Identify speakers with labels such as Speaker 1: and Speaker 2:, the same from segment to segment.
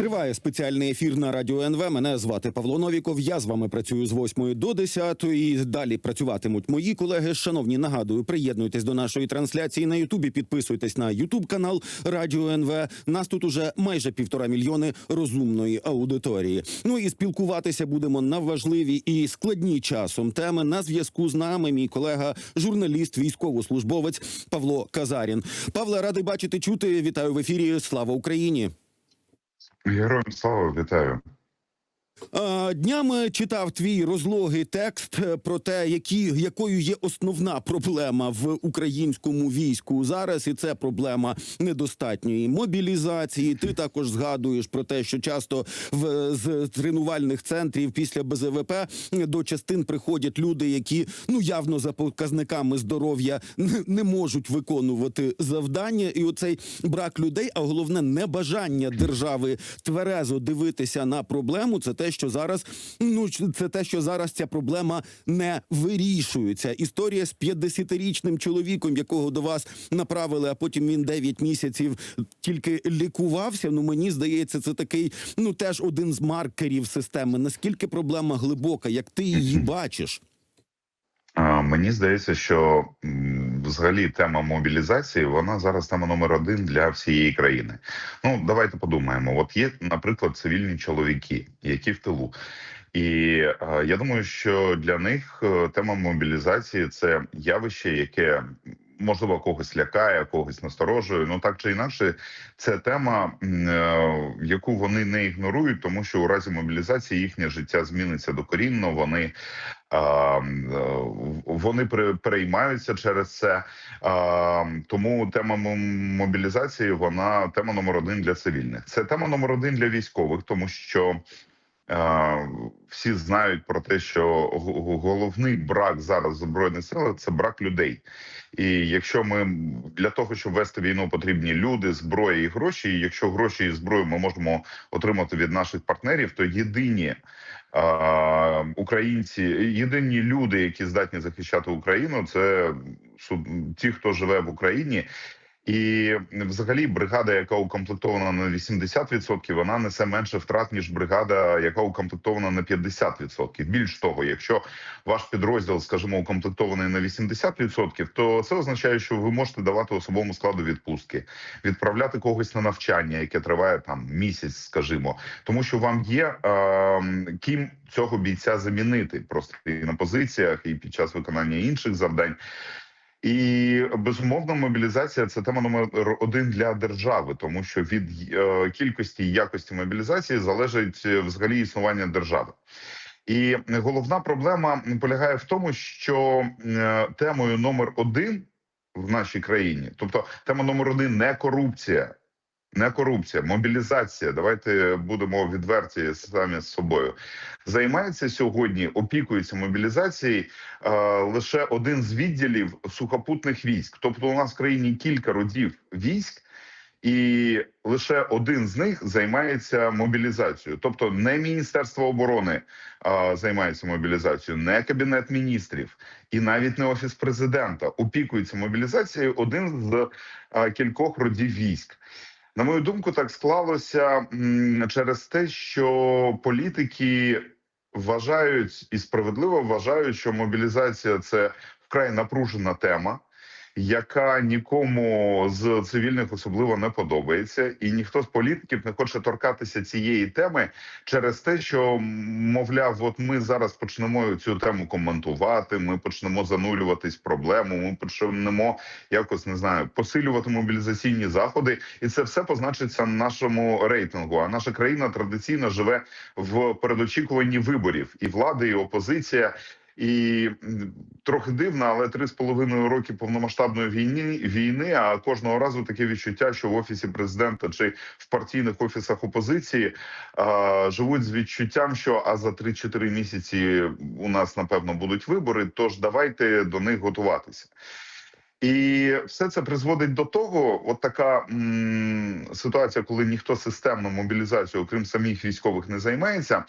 Speaker 1: Триває спеціальний ефір на радіо НВ. Мене звати Павло Новіков. Я з вами працюю з 8 до 10. І далі працюватимуть мої колеги. Шановні, нагадую, приєднуйтесь до нашої трансляції на Ютубі. Підписуйтесь на Ютуб канал Радіо НВ. Нас тут уже майже півтора мільйони розумної аудиторії. Ну і спілкуватися будемо на важливі і складні часом теми. На зв'язку з нами мій колега, журналіст, військовослужбовець Павло Казарін. Павле, радий бачити, чути. Вітаю в ефірі. Слава Україні.
Speaker 2: Героям слава вітаю.
Speaker 1: Днями читав твій розлогий текст е, про те, які якою є основна проблема в українському війську зараз, і це проблема недостатньої мобілізації. Ти також згадуєш про те, що часто в з тренувальних центрів після БЗВП до частин приходять люди, які ну явно за показниками здоров'я не можуть виконувати завдання, і оцей брак людей, а головне небажання держави тверезо дивитися на проблему. Це те, що зараз ну це те, що зараз ця проблема не вирішується. Історія з 50-річним чоловіком, якого до вас направили, а потім він 9 місяців тільки лікувався. Ну мені здається, це такий ну теж один з маркерів системи. Наскільки проблема глибока, як ти її бачиш?
Speaker 2: Мені здається, що взагалі тема мобілізації вона зараз тема номер один для всієї країни. Ну давайте подумаємо. От є, наприклад, цивільні чоловіки, які в тилу. І я думаю, що для них е, тема мобілізації це явище, яке можливо когось лякає, когось насторожує. Ну так чи інакше, це тема, е, яку вони не ігнорують, тому що у разі мобілізації їхнє життя зміниться докорінно. Вони вони при- переймаються через це. Тому тема мобілізації вона тема номер один для цивільних. Це тема номер один для військових, тому що. е, Всі знають про те, що головний брак зараз збройних силах це брак людей. І якщо ми для того, щоб вести війну, потрібні люди, зброя і гроші. І якщо гроші і зброю ми можемо отримати від наших партнерів, то єдині українці, єдині люди, які здатні захищати Україну, це ті, хто живе в Україні. І взагалі бригада, яка укомплектована на 80%, вона несе менше втрат ніж бригада, яка укомплектована на 50%. Більш того, якщо ваш підрозділ, скажімо, укомплектований на 80%, то це означає, що ви можете давати особовому складу відпустки, відправляти когось на навчання, яке триває там місяць, скажімо, тому що вам є е, ким цього бійця замінити просто і на позиціях, і під час виконання інших завдань. І безумовно, мобілізація це тема номер один для держави, тому що від е, кількості і якості мобілізації залежить е, взагалі існування держави. І головна проблема полягає в тому, що е, темою номер один в нашій країні, тобто тема номер один не корупція, не корупція, мобілізація. Давайте будемо відверті самі з собою. Займається сьогодні, опікується мобілізацією е, лише один з відділів сухопутних військ. Тобто, у нас в країні кілька родів військ. І лише один з них займається мобілізацією, тобто не Міністерство оборони а, займається мобілізацією, не кабінет міністрів і навіть не офіс президента опікується мобілізацією один з а, кількох родів військ. На мою думку, так склалося через те, що політики вважають і справедливо вважають, що мобілізація це вкрай напружена тема, яка нікому з цивільних особливо не подобається, і ніхто з політиків не хоче торкатися цієї теми через те, що мовляв, от ми зараз почнемо цю тему коментувати. Ми почнемо занурюватись проблему. Ми почнемо якось не знаю, посилювати мобілізаційні заходи, і це все позначиться на нашому рейтингу. А наша країна традиційно живе в передочікуванні виборів і влади, і опозиція. І трохи дивно, але три з половиною роки повномасштабної війни війни. А кожного разу таке відчуття, що в офісі президента чи в партійних офісах опозиції а, живуть з відчуттям, що а за 3-4 місяці у нас напевно будуть вибори. Тож давайте до них готуватися. І все це призводить до того, от така м, ситуація, коли ніхто системно мобілізацією, окрім самих військових, не займається.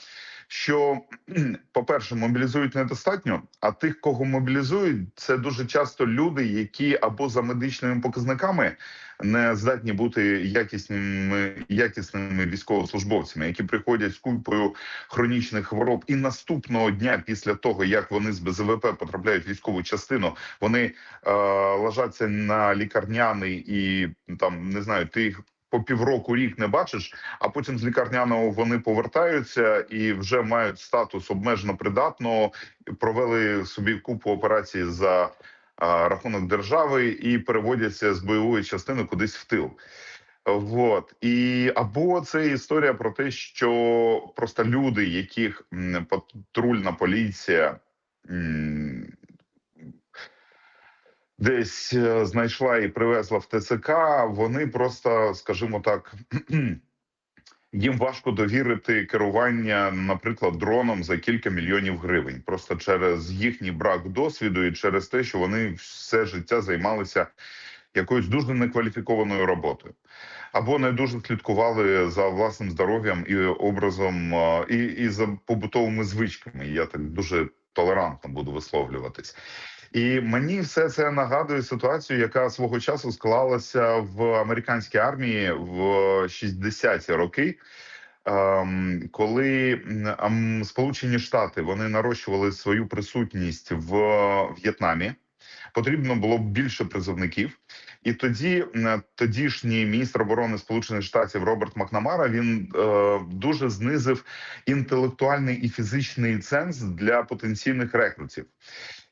Speaker 2: Що, по-перше, мобілізують недостатньо, а тих, кого мобілізують, це дуже часто люди, які або за медичними показниками не здатні бути якісними якісними військовослужбовцями, які приходять з купою хронічних хвороб, і наступного дня, після того як вони з БЗВП потрапляють в військову частину, вони е, ложаться на лікарняний і там не знаю, ти по півроку рік не бачиш, а потім з лікарняного вони повертаються і вже мають статус обмежено придатного, провели собі купу операцій за а, рахунок держави і переводяться з бойової частини кудись в тил. Вот і або це історія про те, що просто люди, яких патрульна поліція десь е, знайшла і привезла в ТЦК, вони просто, скажімо так, їм важко довірити керування, наприклад, дроном за кілька мільйонів гривень, просто через їхній брак досвіду і через те, що вони все життя займалися якоюсь дуже некваліфікованою роботою. Або не дуже слідкували за власним здоров'ям і образом, е, і, і за побутовими звичками. Я так дуже толерантно буду висловлюватись. І мені все це нагадує ситуацію, яка свого часу склалася в американській армії в 60-ті роки. ем, Коли м, Сполучені Штати вони нарощували свою присутність в В'єтнамі, потрібно було більше призовників, і тоді тодішній міністр оборони Сполучених Штатів Роберт Макнамара він е, дуже знизив інтелектуальний і фізичний ценз для потенційних рекрутів.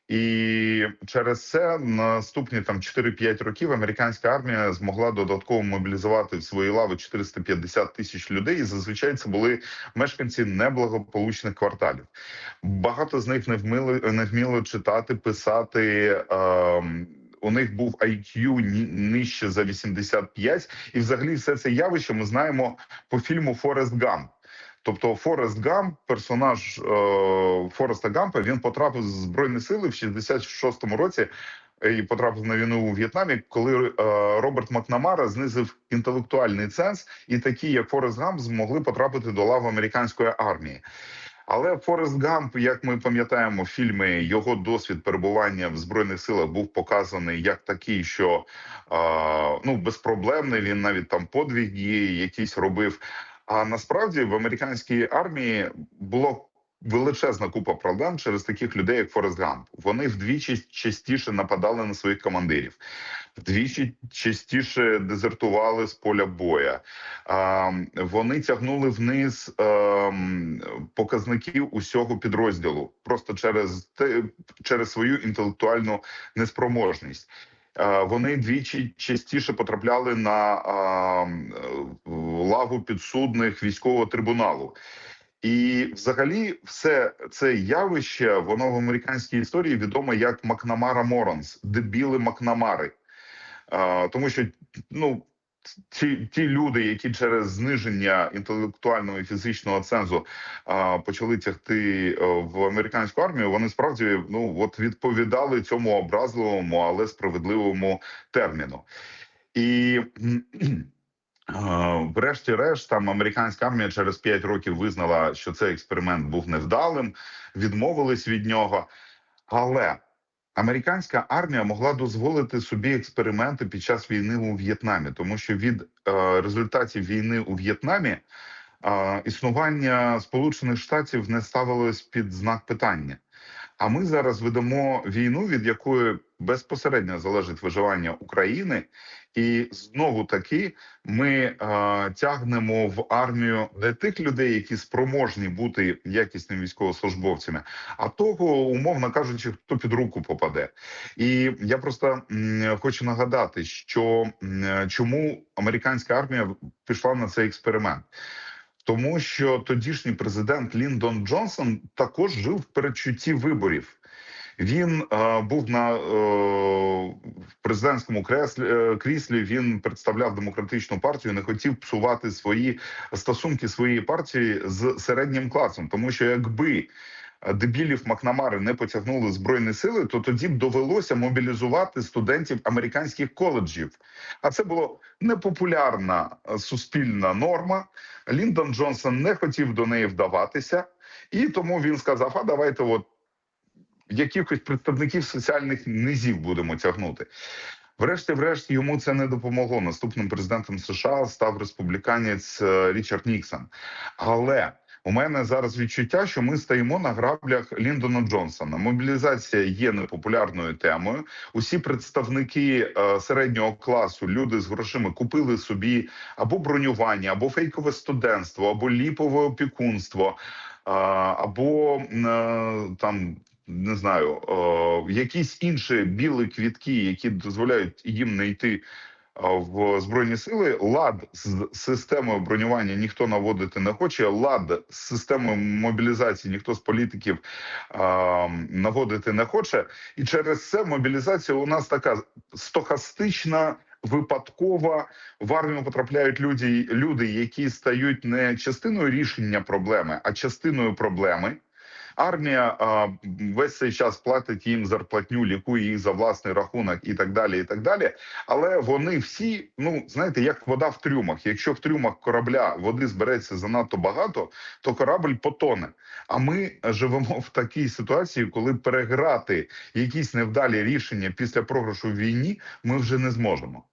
Speaker 2: І через це наступні там 4-5 років американська армія змогла додатково мобілізувати в свої лави 450 тисяч людей. І зазвичай це були мешканці неблагополучних кварталів. Багато з них не вміли не вміли читати, писати. Ем, у них був IQ нижче за 85, і взагалі все це явище ми знаємо по фільму Форест Гамп. Тобто Форест Гамп, персонаж е, Фореста Гампа, він потрапив з збройні сили в 66-му році і потрапив на війну у В'єтнамі, коли е, Роберт Макнамара знизив інтелектуальний ценз, і такі, як Форест Гамп, змогли потрапити до лав американської армії. Але Форест Гамп, як ми пам'ятаємо, в фільмі його досвід перебування в збройних силах був показаний як такий, що е, ну безпроблемний. Він навіть там подвиги якісь робив. А насправді в американській армії було величезна купа проблем через таких людей, як Форест Гамп. Вони вдвічі частіше нападали на своїх командирів, вдвічі частіше дезертували з поля боя. Вони тягнули вниз ем, показників усього підрозділу просто через те, через свою інтелектуальну неспроможність. Е, Вони двічі частіше потрапляли на е, лаву підсудних військового трибуналу. І, взагалі, все це явище воно в американській історії відомо як Макнамара Моранс, дебіли Макнамари. А, тому що ну ті, ті люди, які через зниження інтелектуального і фізичного цензу а, почали тягти е, в американську армію, вони справді ну от відповідали цьому образливому, але справедливому терміну. І врешті-решт, там американська армія через 5 років визнала, що цей експеримент був невдалим, відмовились від нього. Але американська армія могла дозволити собі експерименти під час війни у В'єтнамі, тому що від е, результатів війни у В'єтнамі е, існування Сполучених Штатів не ставилось під знак питання. А ми зараз ведемо війну, від якої безпосередньо залежить виживання України, і знову таки ми е, тягнемо в армію не тих людей, які спроможні бути якісними військовослужбовцями, а того, умовно кажучи, хто під руку попаде. І я просто м, хочу нагадати, що м, чому американська армія пішла на цей експеримент. Тому що тодішній президент Ліндон Джонсон також жив в передчутті виборів. Він е, був на е, президентському креслі, е, кріслі. Він представляв демократичну партію, не хотів псувати свої стосунки своєї партії з середнім класом, тому що якби е, дебілів Макнамари не потягнули збройні сили, то тоді б довелося мобілізувати студентів американських коледжів. А це було непопулярна е, суспільна норма. Ліндон Джонсон не хотів до неї вдаватися. І тому він сказав: а давайте, от якихось представників соціальних низів будемо тягнути. Врешті-врешт йому це не допомогло. Наступним президентом США став республіканець е, Річард Ніксон. Але у мене зараз відчуття, що ми стоїмо на граблях Ліндона Джонсона. Мобілізація є непопулярною темою. Усі представники е, середнього класу, люди з грошима, купили собі або бронювання, або фейкове студентство, або ліпове опікунство, або е, там. Не знаю, е, якісь інші білі квітки, які дозволяють їм не йти е, в збройні сили. Лад з системою бронювання ніхто наводити не хоче. Лад з системою мобілізації ніхто з політиків е, наводити не хоче. І через це мобілізація у нас така стохастична. Випадково в армію потрапляють люди, люди, які стають не частиною рішення проблеми, а частиною проблеми. Армія а, весь цей час платить їм зарплатню, лікує їх за власний рахунок і так далі. І так далі. Але вони всі, ну знаєте, як вода в трюмах. Якщо в трюмах корабля води збереться занадто багато, то корабль потоне. А ми живемо в такій ситуації, коли переграти якісь невдалі рішення після програшу в війні ми вже не зможемо.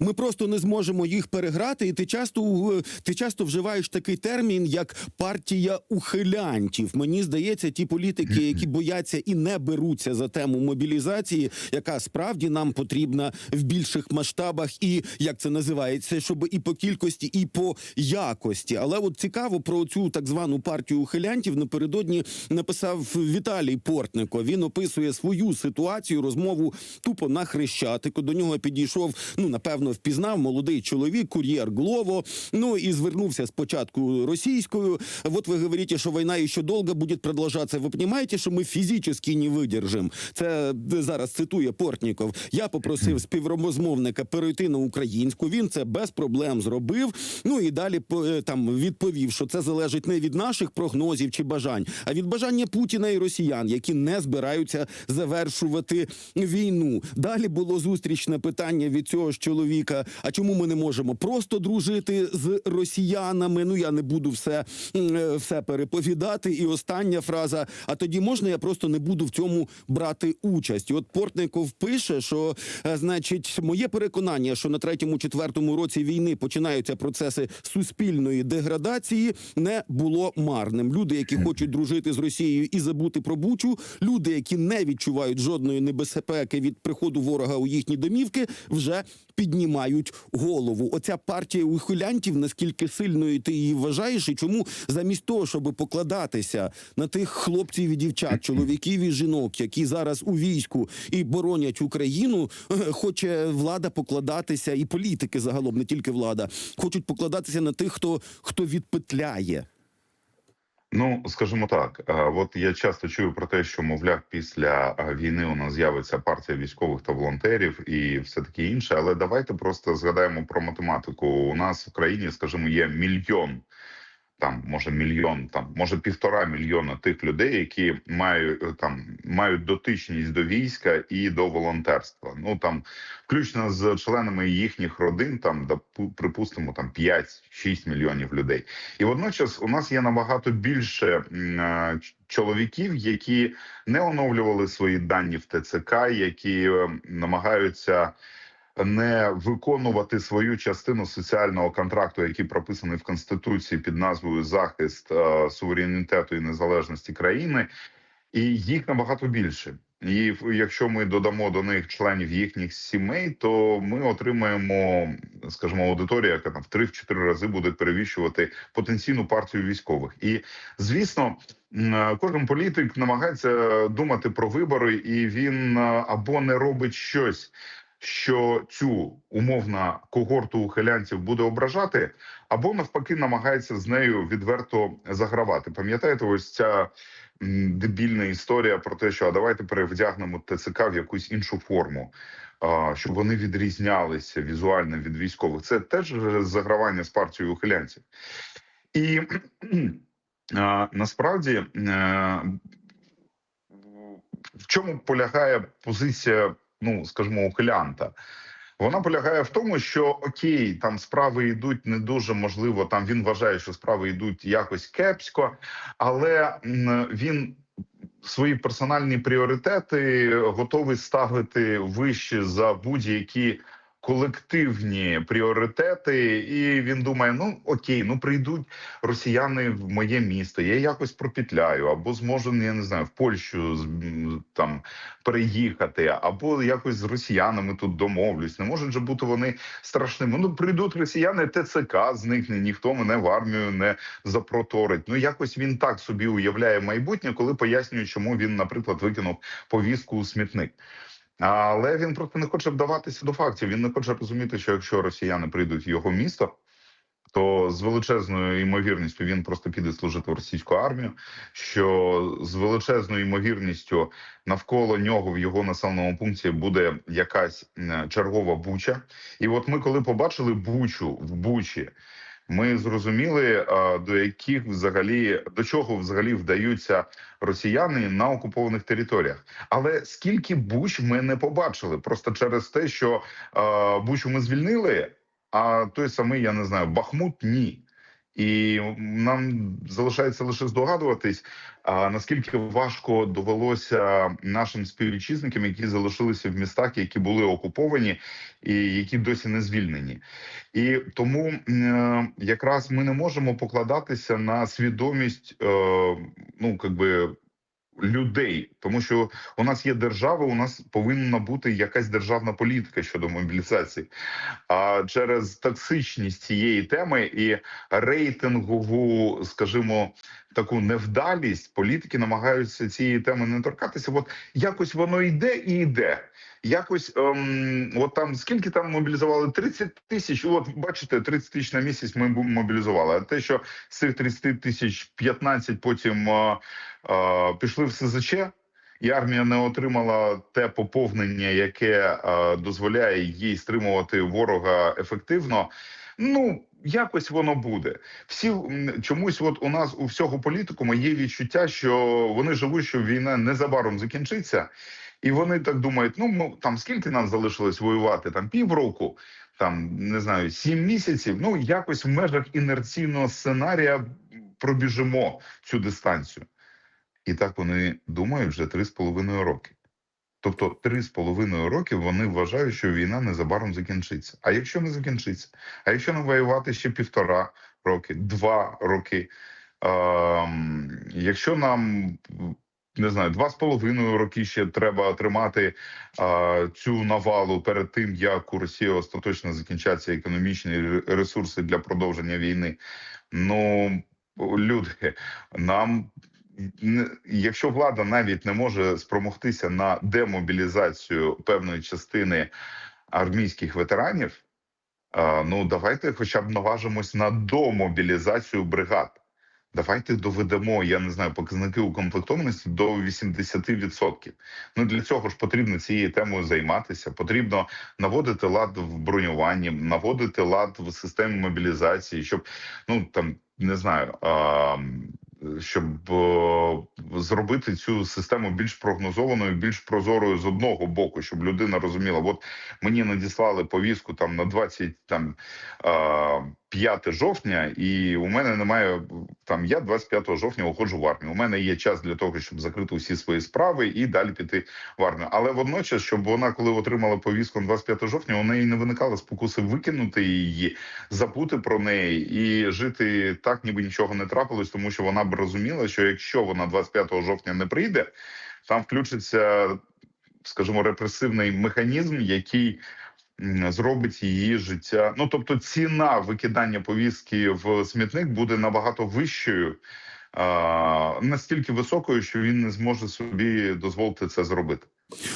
Speaker 1: Ми просто не зможемо їх переграти, і ти часто ти часто вживаєш такий термін, як партія ухилянтів. Мені здається, ті політики, які бояться і не беруться за тему мобілізації, яка справді нам потрібна в більших масштабах, і як це називається, щоб і по кількості, і по якості. Але от цікаво про цю так звану партію ухилянтів напередодні написав Віталій Портнико. Він описує свою ситуацію, розмову тупо на хрещатику. До нього підійшов ну напевно впізнав молодий чоловік, кур'єр Глово. Ну і звернувся спочатку російською. Вот ви говорите, що війна ще довго буде продовжатися. Ви розумієте, що ми фізично не видержимо. Це зараз цитує Портніков. Я попросив співрозмовника перейти на українську. Він це без проблем зробив. Ну і далі по- там відповів, що це залежить не від наших прогнозів чи бажань, а від бажання Путіна і росіян, які не збираються завершувати війну. Далі було зустрічне питання від цього ж чоловіка. А чому ми не можемо просто дружити з росіянами? Ну я не буду все, е, все переповідати. І остання фраза: а тоді можна я просто не буду в цьому брати участь. І от Портников пише, що е, значить, моє переконання, що на третьому четвертому році війни починаються процеси суспільної деградації, не було марним. Люди, які хочуть дружити з Росією і забути про бучу, люди, які не відчувають жодної небезпеки від приходу ворога у їхні домівки, вже піднімають голову. Оця партія ухилянтів, наскільки сильною ти її вважаєш, і чому замість того, щоб покладатися на тих хлопців і дівчат, чоловіків і жінок, які зараз у війську і боронять Україну, е, хоче влада покладатися, і політики загалом, не тільки влада, хочуть покладатися на тих, хто, хто відпетляє.
Speaker 2: Ну, скажімо так, е, от я часто чую про те, що мовляв, після е, війни у нас з'явиться партія військових та волонтерів і все таке інше. Але давайте просто згадаємо про математику. У нас в країні, скажімо, є мільйон. Там може мільйон, там може півтора мільйона тих людей, які мають е, там мають дотичність до війська і до волонтерства. Ну там, включно з членами їхніх родин, там припустимо, там 5-6 мільйонів людей. І водночас у нас є набагато більше е, чоловіків, які не оновлювали свої дані в ТЦК, які е, намагаються не виконувати свою частину соціального контракту, який прописаний в конституції під назвою захист е, суверенітету і незалежності країни, і їх набагато більше. І якщо ми додамо до них членів їхніх сімей, то ми отримаємо, скажімо, аудиторію, яка там в 3-4 рази буде перевіщувати потенційну партію військових. І звісно, е, кожен політик намагається думати про вибори, і він е, або не робить щось що цю умовно когорту ухилянців буде ображати, або навпаки намагається з нею відверто загравати. Пам'ятаєте, ось ця дебільна історія про те, що а давайте перевдягнемо ТЦК в якусь іншу форму, щоб вони відрізнялися візуально від військових. Це теж загравання з партією ухилянців. І насправді е, в чому полягає позиція, ну скажімо, ухилянта? Вона полягає в тому, що окей, там справи йдуть не дуже можливо. Там він вважає, що справи йдуть якось кепсько, але він свої персональні пріоритети готовий ставити вище за будь-які колективні пріоритети. І він думає: ну окей, ну прийдуть росіяни в моє місто, я якось пропетляю, або зможу, я не знаю, в Польщу там переїхати, або якось з росіянами тут домовлюсь. Не можуть же бути вони страшними. Ну прийдуть росіяни, ТЦК зникне, ніхто мене в армію не запроторить. Ну якось він так собі уявляє майбутнє, коли пояснює, чому він, наприклад, викинув повістку у смітник. Але він просто не хоче вдаватися до фактів. Він не хоче розуміти, що якщо росіяни прийдуть в його місто, то з величезною ймовірністю він просто піде служити в російську армію. Що з величезною ймовірністю навколо нього в його населеному пункті буде якась чергова буча. І от ми, коли побачили бучу в бучі, ми зрозуміли, до яких взагалі до чого взагалі вдаються росіяни на окупованих територіях. Але скільки буч ми не побачили, просто через те, що бучу ми звільнили, а той самий, я не знаю, Бахмут ні. І нам залишається лише здогадуватись, а наскільки важко довелося нашим співвітчизникам, які залишилися в містах, які були окуповані і які досі не звільнені. І тому е, якраз ми не можемо покладатися на свідомість, е, ну якби людей, тому що у нас є держава, у нас повинна бути якась державна політика щодо мобілізації. А через токсичність цієї теми і рейтингову, скажімо, таку невдалість політики намагаються цієї теми не торкатися. От якось воно йде і йде. Якось ем, от там скільки там мобілізували? 30 тисяч. От бачите, 30 тисяч на місяць ми мобілізували. А те, що з цих 30 тисяч 15 потім е, е, пішли в СЗЧ, і армія не отримала те поповнення, яке е, дозволяє їй стримувати ворога ефективно. Ну якось воно буде. Всі чомусь, от у нас у всього політикуму є відчуття, що вони живуть, що війна незабаром закінчиться, і вони так думають: ну ну там скільки нам залишилось воювати? Там півроку, там не знаю, сім місяців. Ну якось в межах інерційного сценарія пробіжимо цю дистанцію. І так вони думають вже три з половиною роки. Тобто три з половиною роки вони вважають, що війна незабаром закінчиться. А якщо не закінчиться, а якщо не воювати ще півтора роки, два роки, ем, якщо нам не знаю, два з половиною роки ще треба тримати е, цю навалу перед тим, як у Росії остаточно закінчаться економічні ресурси для продовження війни. Ну люди, нам якщо влада навіть не може спромогтися на демобілізацію певної частини армійських ветеранів, ну давайте хоча б наважимось на домобілізацію бригад. Давайте доведемо, я не знаю, показники укомплектованості до 80%. Ну для цього ж потрібно цією темою займатися. Потрібно наводити лад в бронюванні, наводити лад в системі мобілізації, щоб ну там не знаю. А, щоб е, зробити цю систему більш прогнозованою, більш прозорою з одного боку, щоб людина розуміла, от мені надіслали повістку там на 20 там 5 жовтня, і у мене немає там. Я 25 жовтня уходжу в армію. У мене є час для того, щоб закрити усі свої справи і далі піти в армію. Але водночас, щоб вона, коли отримала повістку на 25 жовтня, у неї не виникало спокуси викинути її, забути про неї і жити так, ніби нічого не трапилось, тому що вона б розуміла, що якщо вона 25 жовтня не прийде, там включиться, скажімо, репресивний механізм, який зробить її життя. Ну тобто, ціна викидання повістки в смітник буде набагато вищою. А, настільки високою, що він не зможе собі дозволити це зробити.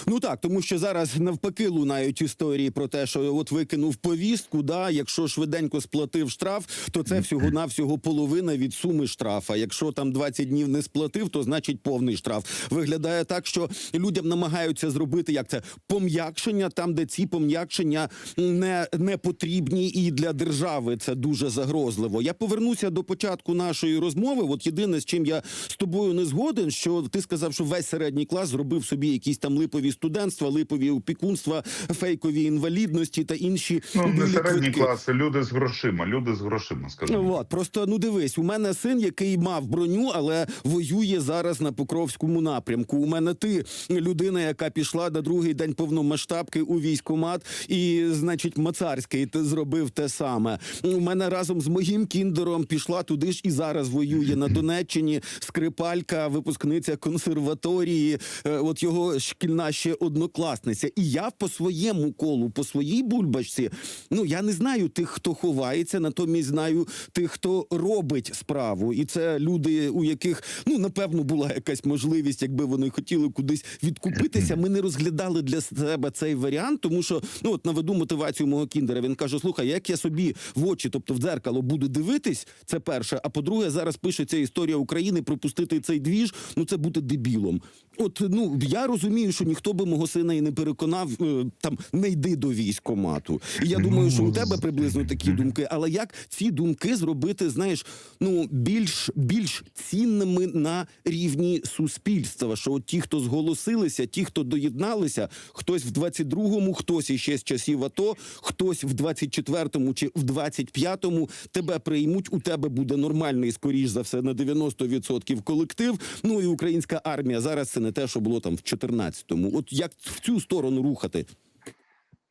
Speaker 1: Ну так, тому що зараз навпаки лунають історії про те, що от викинув повістку. Да, якщо швиденько сплатив штраф, то це всього навсього половина від суми штрафа. Якщо там 20 днів не сплатив, то значить повний штраф. Виглядає так, що людям намагаються зробити як це пом'якшення, там де ці пом'якшення не, не потрібні, і для держави це дуже загрозливо. Я повернуся до початку нашої розмови. От єдине, з чим я з тобою не згоден, що ти сказав, що весь середній клас зробив собі якісь там липові студентства, липові опікунства, фейкові інвалідності та інші
Speaker 2: Ну не середні класи, люди з грошима, люди з грошима, скажімо.
Speaker 1: От просто ну дивись, у мене син, який мав броню, але воює зараз на Покровському напрямку. У мене ти людина, яка пішла на другий день повномасштабки у військкомат, і значить, Мацарський ти зробив те саме. У мене разом з моїм кіндером пішла туди ж і зараз воює на Донеччині. Скрипалька, випускниця консерваторії. е, От його шкільна ще однокласниця. І я по своєму колу, по своїй бульбашці. Ну я не знаю тих, хто ховається, натомість знаю тих, хто робить справу. І це люди, у яких ну напевно була якась можливість, якби вони хотіли кудись відкупитися. Ми не розглядали для себе цей варіант, тому що ну от наведу мотивацію мого кіндера. Він каже: Слухай, як я собі в очі, тобто в дзеркало, буду дивитись, це перше. А по-друге, зараз пишеться історія України. Пропустити цей двіж, ну це бути дебілом. От ну я розумію, що ніхто би мого сина і не переконав е, там не йди до військомату. І я думаю, що у тебе приблизно такі думки. Але як ці думки зробити, знаєш, ну більш більш цінними на рівні суспільства? Що от ті, хто зголосилися, ті, хто доєдналися, хтось в 22-му, хтось іще з часів АТО, хтось в 24-му чи в 25-му тебе приймуть. У тебе буде нормальний, скоріш за все, на 90% колектив. Ну і українська армія зараз це не те, що було там в 14-му. От як в цю сторону рухати?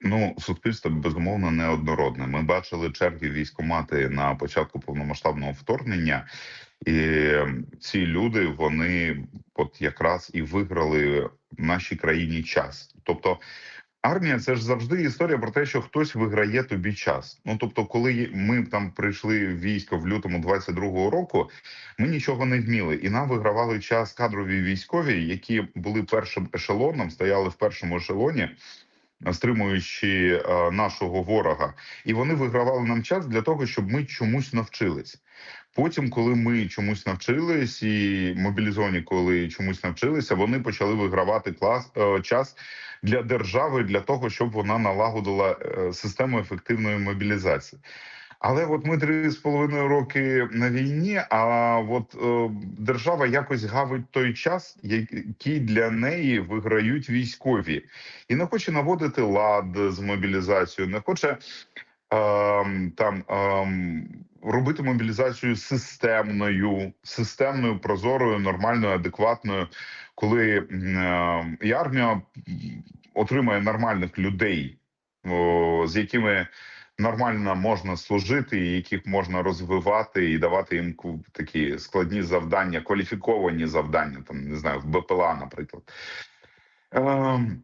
Speaker 2: Ну, суспільство безумовно неоднородне. Ми бачили черги військомати на початку повномасштабного вторгнення, і ці люди вони от якраз і виграли в нашій країні час. Тобто, армія це ж завжди історія про те, що хтось виграє тобі час. Ну тобто, коли ми там прийшли в військо в лютому 22-го року, ми нічого не вміли, і нам вигравали час кадрові військові, які були першим ешелоном, стояли в першому ешелоні стримуючи е, нашого ворога, і вони вигравали нам час для того, щоб ми чомусь навчились. Потім, коли ми чомусь навчились, і мобілізовані, коли чомусь навчилися, вони почали вигравати клас е, час для держави для того, щоб вона налагодила е, систему ефективної мобілізації. Але от ми три з половиною роки на війні. А от е, держава якось гавить той час, який для неї виграють військові, і не хоче наводити лад з мобілізацією, не хоче там е, робити мобілізацію системною, системною, прозорою, нормальною, адекватною, коли е, і армія отримає нормальних людей, з якими нормально можна служити, яких можна розвивати і давати їм такі складні завдання, кваліфіковані завдання, там не знаю, в БПЛА, наприклад. Ем,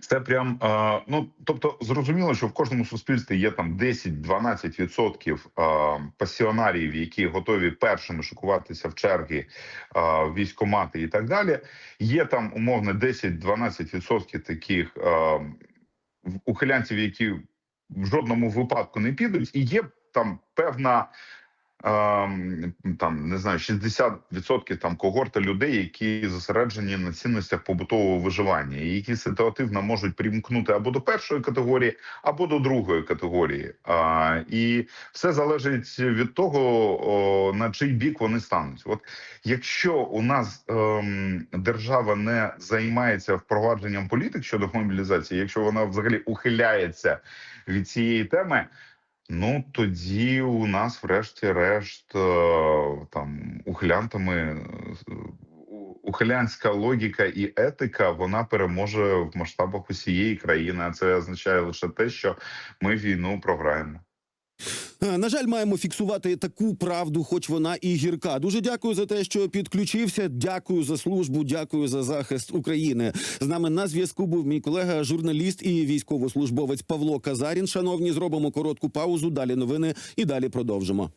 Speaker 2: Це прям ну тобто зрозуміло, що в кожному суспільстві є там 10-12% е, пасіонарів, які готові першими шикуватися в черги військомати і так далі. Є там умовно 10-12% таких ухилянців, які в жодному випадку не підуть, і є там певна. Там не знаю, 60% там когорта людей, які зосереджені на цінностях побутового виживання, і які ситуативно можуть примкнути або до першої категорії, або до другої категорії. А, і все залежить від того, о, на чий бік вони стануть. От якщо у нас ем, держава не займається впровадженням політик щодо мобілізації, якщо вона взагалі ухиляється від цієї теми. Ну тоді у нас, врешті-решт, е, там ухилянтами е, ухилянська логіка і етика вона переможе в масштабах усієї країни. А це означає лише те, що ми війну програємо.
Speaker 1: Е, На жаль, маємо фіксувати таку правду, хоч вона і гірка. Дуже дякую за те, що підключився. Дякую за службу, дякую за захист України. З нами на зв'язку був мій колега, журналіст і військовослужбовець Павло Казарін. Шановні, зробимо коротку паузу. Далі новини і далі продовжимо.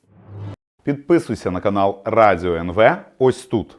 Speaker 3: Підписуйся на канал Радіо НВ ось тут.